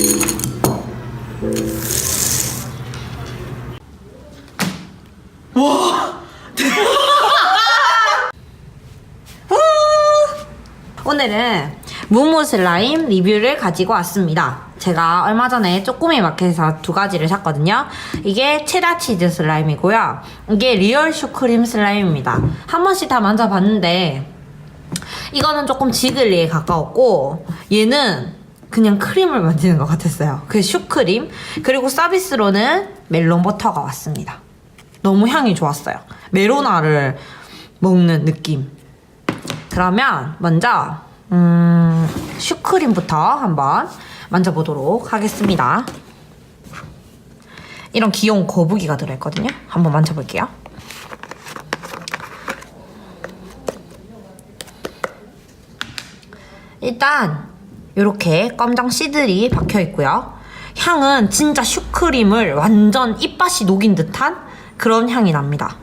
오늘은 무무 슬라임 리뷰를 가지고 왔습니다. 제가 얼마 전에 쪼꼬미 마켓에서 두 가지를 샀거든요. 이게 체다 치즈 슬라임이고요. 이게 리얼 슈크림 슬라임입니다. 한 번씩 다 만져봤는데 이거는 조금 지글리에 가까웠고 얘는 그냥 크림을 만지는 것 같았어요. 그 슈크림 그리고 서비스로는 멜론 버터가 왔습니다. 너무 향이 좋았어요. 메로나를 먹는 느낌. 그러면 먼저 음, 슈크림부터 한번 만져보도록 하겠습니다. 이런 귀여운 거북이가 들어있거든요. 한번 만져볼게요. 일단 이렇게 껌장 씨들이 박혀 있고요. 향은 진짜 슈크림을 완전 입맛이 녹인 듯한 그런 향이 납니다.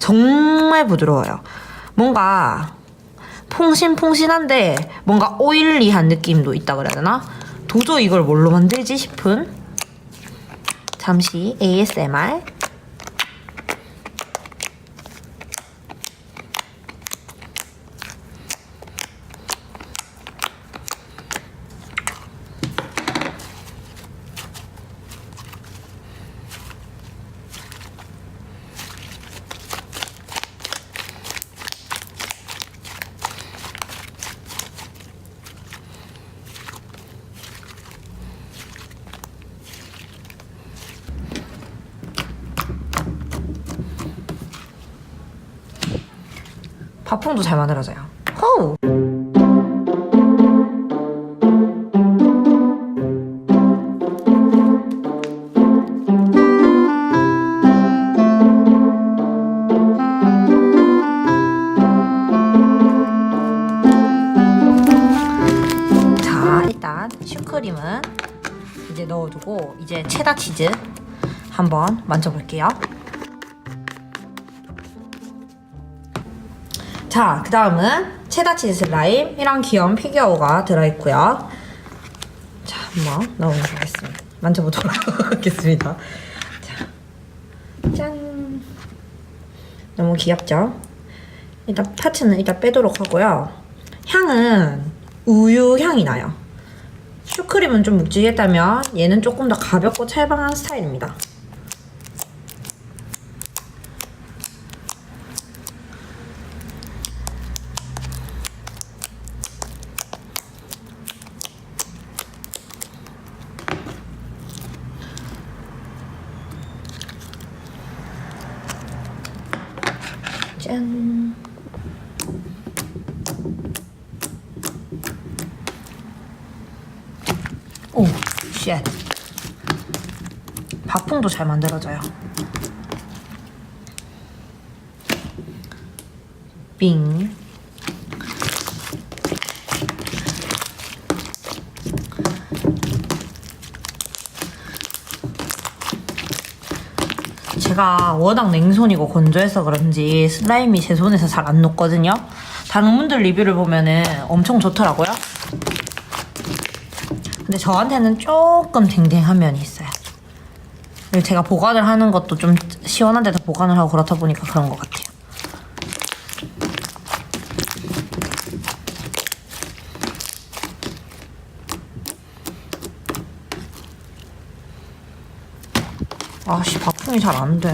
정말 부드러워요. 뭔가 퐁신퐁신한데 뭔가 오일리한 느낌도 있다 그래야 되나? 도저히 이걸 뭘로 만들지 싶은 잠시 ASMR 바풍도 잘 만들어져요. 호우! 자, 일단 슈크림은 이제 넣어두고 이제 체다 치즈 한번 만져볼게요. 자, 그 다음은 체다 치즈 슬라임이랑 귀여운 피규어가 들어있고요. 자, 한번 넣어보겠습니다. 만져보도록 하겠습니다. 자, 짠. 너무 귀엽죠? 일단 파츠는 일단 빼도록 하고요. 향은 우유 향이 나요. 슈크림은 좀 묵직했다면 얘는 조금 더 가볍고 찰방한 스타일입니다. 짠. 오, 쉣. 바풍도 잘 만들어져요. 빙. 제가 워낙 냉손이고 건조해서 그런지 슬라임이 제 손에서 잘 안 녹거든요. 다른 분들 리뷰를 보면은 엄청 좋더라고요. 근데 저한테는 조금 댕댕한 면이 있어요. 제가 보관을 하는 것도 좀 시원한 데서 보관을 하고 그렇다 보니까 그런 것 같아요. 아씨 바풍이 잘 안 돼.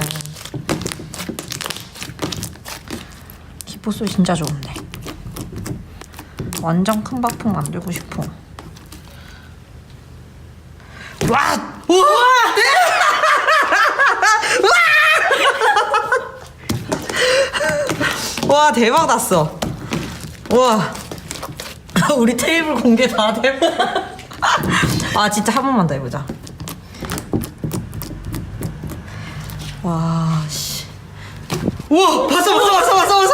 기포 소리 진짜 좋은데. 완전 큰 바풍 만들고 싶어. 와! 우와! 와 대박 났어. 와 우리 테이블 공개 다 돼. 아 진짜 한 번만 더 해보자. 와, 씨. 우와, 봤어, 봤어, 봤어, 봤어, 봤어,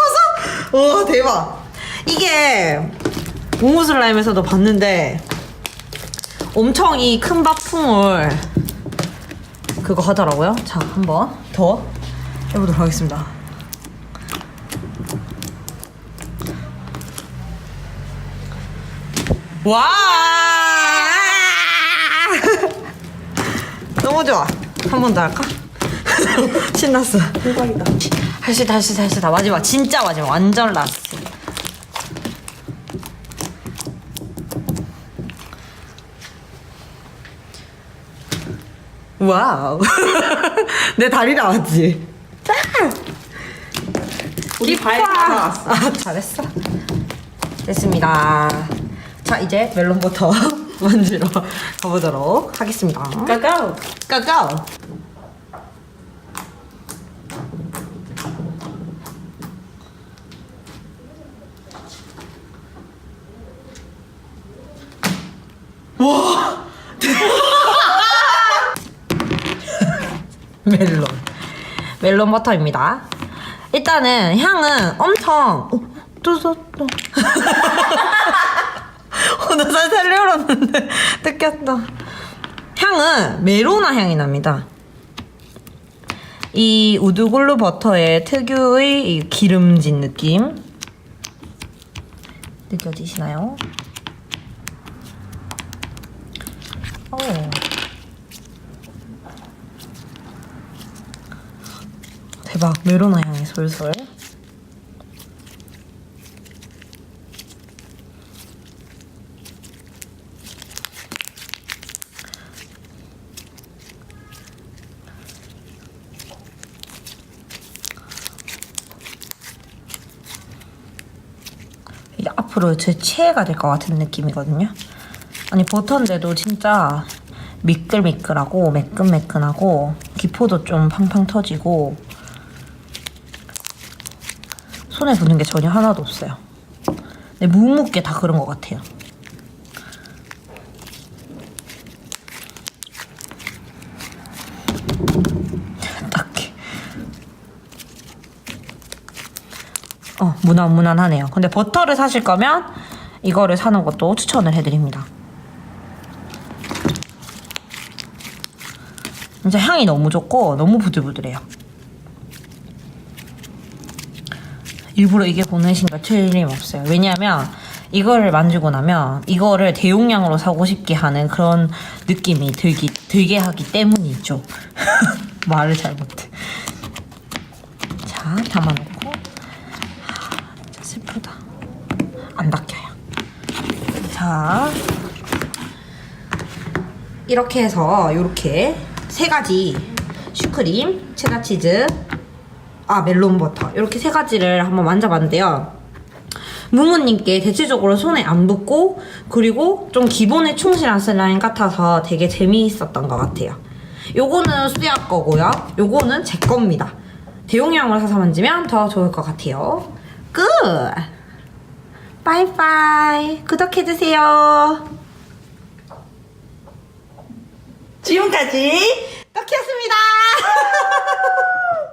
봤어. 와, 대박. 이게 몽우슬라임에서도 봤는데 엄청 이큰 바풍을, 그거 하더라고요. 자, 한번 더 해보도록 하겠습니다. 와! 너무 좋아. 한 번 더 할까? 신났어. 대박이다. 할 수 있다, 할 수 있다, 할 수 있다. 마지막, 진짜 마지막. 완전 라스트. 와우. 내 다리 나왔지? 짜! 우리 발다 나왔어. 아, 잘했어. 됐습니다. 자, 이제 멜론부터 만지러 가보도록 하겠습니다. 까까오. 까까오. 멜론. 멜론 버터입니다. 일단은 향은 엄청 어, 또, 또, 또. 어, 나 살살 내려놨는데 뜯겼다. 향은 메로나 향이 납니다. 이 우드글루 버터의 특유의 이 기름진 느낌 느껴지시나요? 오. 대박 메로나 향이 솔솔 앞으로 제 최애가 될 것 같은 느낌이거든요. 아니 버터인데도 진짜 미끌미끌하고 매끈매끈하고 기포도 좀 팡팡 터지고 손에 붙는 게 전혀 하나도 없어요. 근데 묵묵게 다 그런 것 같아요. 어, 무난무난하네요. 근데 버터를 사실 거면 이거를 사는 것도 추천을 해드립니다. 진짜 향이 너무 좋고 너무 부들부들해요. 일부러 이게 보내신 거 틀림없어요. 왜냐하면 이거를 만지고 나면 이거를 대용량으로 사고 싶게 하는 그런 느낌이 들기, 들게 하기 때문이죠. 말을 잘 못해. 자, 담아놓고. 진짜 슬프다. 안 닦여요. 자. 이렇게 해서 이렇게 세 가지 슈크림, 체다 치즈, 아 멜론 버터 이렇게 세 가지를 한번 만져봤는데요. 무무님께 대체적으로 손에 안 붙고 그리고 좀 기본에 충실한 슬라임 같아서 되게 재미있었던 것 같아요. 요거는 수야 거고요. 요거는 제 겁니다. 대용량으로 사서 만지면 더 좋을 것 같아요. 끝! 빠이빠이. 구독해주세요. 지금까지 떡키였습니다.